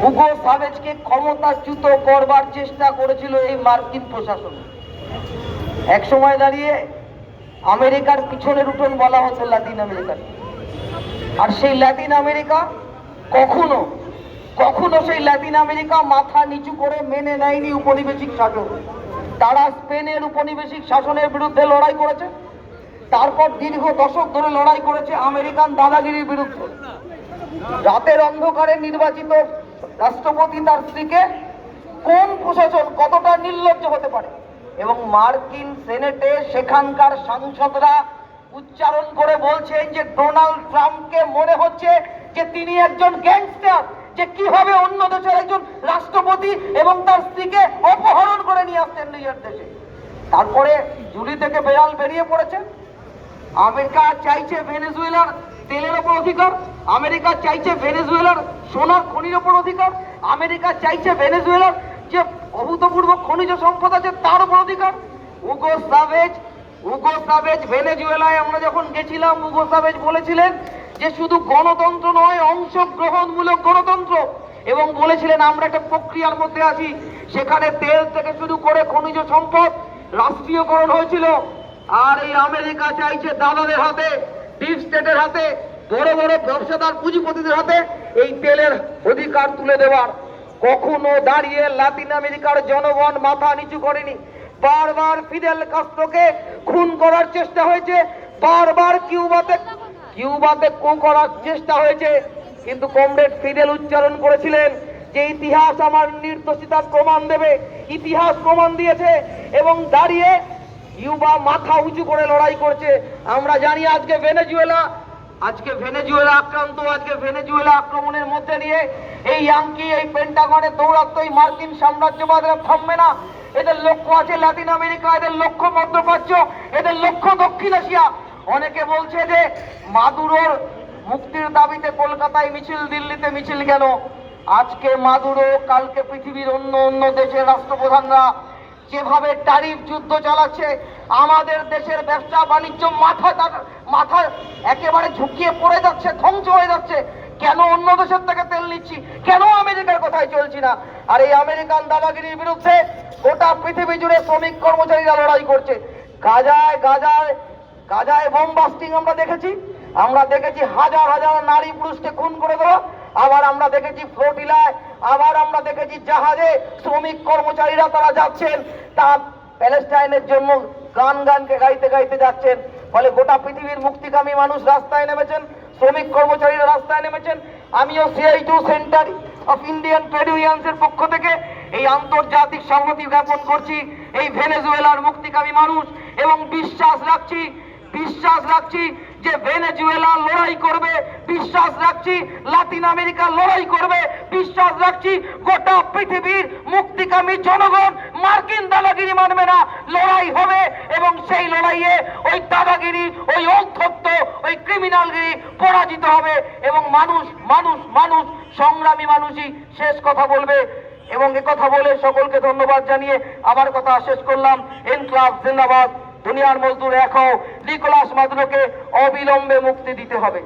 Hugo সাভেজকে ক্ষমতাচ্যুত করবার চেষ্টা করেছিল এই মার্কিন প্রশাসন। এক সময় দাঁড়িয়ে আমেরিকার পিছনের উঠোন বলা হতো লাতিন আমেরিকার আর সেই লাতিন আমেরিকা কখনো কখনো সেই লাতিন আমেরিকা মাথা নিচু করে মেনে নেয়নি উপনিবেশিক শাসন। তারা স্পেনের উপনিবেশিক শাসনের বিরুদ্ধে লড়াই করেছে। তারপর দীর্ঘ দশক ধরে লড়াই করেছে আমেরিকান দাদাগিরির বিরুদ্ধে। রাতের অন্ধকারে নির্বাচিত রাষ্ট্রপতি তার স্ত্রীকে কোন প্রশাসন কতটা নির্লজ্জ হতে পারে? এবং মার্কিন সেনেটে সেখানকার সাংসদরা উচ্চারণ করে বলছেন যে ডোনাল্ড ট্রাম্পকে মনে হচ্ছে যে তিনি একজন গ্যাংস্টার, যে কীভাবে অন্য দেশের একজন রাষ্ট্রপতি এবং তার স্ত্রীকে অপহরণ করে নিয়ে আসছেন নিজের দেশে। তারপরে জুলি থেকে বেড়াল বেরিয়ে পড়েছে। আমেরিকা চাইছে ভেনেজুয়েলার তেলের ওপর অধিকার, আমেরিকা চাইছে ভেনেজুয়েলার সোনার খনির ওপর অধিকার, আমেরিকা চাইছে ভেনেজুয়েলার যে অভূতপূর্ব খনিজ সম্পদ আছে তার উপর অধিকার। উগো সাভেজ উগো সাভেজ ভেনেজুয়েলায় আমরা যখন গেছিলাম, উগো সাভেজ বলেছিলেন যে শুধু গণতন্ত্র নয়, অংশগ্রহণমূলক গণতন্ত্র। এবং বলেছিলেন, আমরা একটা প্রক্রিয়ার মধ্যে আছি, সেখানে তেল থেকে শুরু করে খনিজ সম্পদ রাষ্ট্রীয়করণ হয়েছিল। আর এই আমেরিকা চাইছে দাদাদের হাতে ডিপ স্টেটের হাতে, বড় বড় ব্যবসাদার, পুঁজিপতিদের হাতে এই তেলের অধিকার তুলে দেওয়ার। কখনো দাঁড়িয়ে লাতিন আমেরিকার জনগণ মাথা নিচু করেনি। বারবার ফিদেল কাস্ট্রোকে খুন করার চেষ্টা হয়েছে। বারবার কিউবাতে কিউবাতে কু করার চেষ্টা হয়েছে। কিন্তু কমরেড ফিদেল উচ্চারণ করেছিলেন যে ইতিহাস আমার নির্দোষিতার প্রমাণ দেবে। ইতিহাস প্রমাণ দিয়েছে এবং দাঁড়িয়ে কিউবা মাথা উঁচু করে লড়াই করছে। আমরা জানি আজকে ভেনেজুয়েলা আজকে ভেনেজুয়েলা আক্রান্ত, আজকে ভেনেজুয়েলা আক্রমণের মধ্যে দিয়ে এই ইয়াঙ্কি, এই পেন্টাগনের দৌরাত্ম এই মার্কিন সাম্রাজ্যবাদরা থামবে না। এদের লক্ষ্য আছে লাতিন আমেরিকা, এদের লক্ষ্য মধ্যপ্রাচ্য, এদের লক্ষ্য দক্ষিণ এশিয়া। অনেকে বলছে যে মাদুরোর মুক্তির দাবিতে কলকাতায় মিছিল, দিল্লিতে মিছিল কেন? আজকে মাদুরো, কালকে পৃথিবীর অন্য অন্য দেশের রাষ্ট্রপ্রধানরা যেভাবে ট্যারিফ যুদ্ধ চালাচ্ছে, আমাদের দেশের ব্যবসা বাণিজ্য মাথা মাথা একেবারে ঝুঁকিয়ে পড়ে যাচ্ছে, ধ্বংস হয়ে যাচ্ছে। কেন অন্য দেশের থেকে তেল নিচ্ছি? কেন আমেরিকার কথায় চলছি না? আর এই আমেরিকান দাদাগিরির বিরুদ্ধে গোটা পৃথিবী জুড়ে শ্রমিক কর্মচারীরা লড়াই করছে। গাজায় গাজায় গাজায় বোম বাস্টিং আমরা দেখেছি। আমরা দেখেছি হাজার হাজার নারী পুরুষকে খুন করে দেওয়া। আবার আমরা দেখেছি ফ্লোটিলায় আবার আমরা দেখেছি জাহাজে শ্রমিক কর্মচারীরা তারা যাচ্ছেন, তা প্যালেস্টাইনের জন্য গান গানকে গাইতে গাইতে যাচ্ছেন, ফলে গোটা পৃথিবীর মুক্তিকামী মানুষ রাস্তায় নেমেছেন, শ্রমিক কর্মচারীরা রাস্তায় নেমেছেন। আমিও CITU centre of Indian trade ইউনিয়ন্সের পক্ষ থেকে এই আন্তর্জাতিক সংহতি জ্ঞাপন করছি, এই ভেনেজুয়েলার মুক্তিকামী মানুষ, এবং বিশ্বাস রাখছি বিশ্বাস রাখছি যে ভেনেজুয়েলা লড়াই করবে, বিশ্বাস রাখছি, লাতিন আমেরিকা লড়াই করবে, বিশ্বাস রাখছি, গোটা পৃথিবীর মুক্তিকামী জনগণ মার্কিন দাদাগিরি মানবে না, লড়াই হবে এবং সেই লড়াইয়ে ওই দাদাগিরি, ওই ঔদ্ধত্য ওই ক্রিমিনালগিরি পরাজিত হবে এবং মানুষ মানুষ মানুষ, সংগ্রামী মানুষই শেষ কথা বলবে এবং কথা বলে সকলকে ধন্যবাদ জানিয়ে আবার কথা শেষ করলাম। এনক্লাব জিন্দাবাদ। দুনিয়ার মজদুর এক নিকোলাস মাদুরোকে অবিলম্বে মুক্তি দিতে হবে।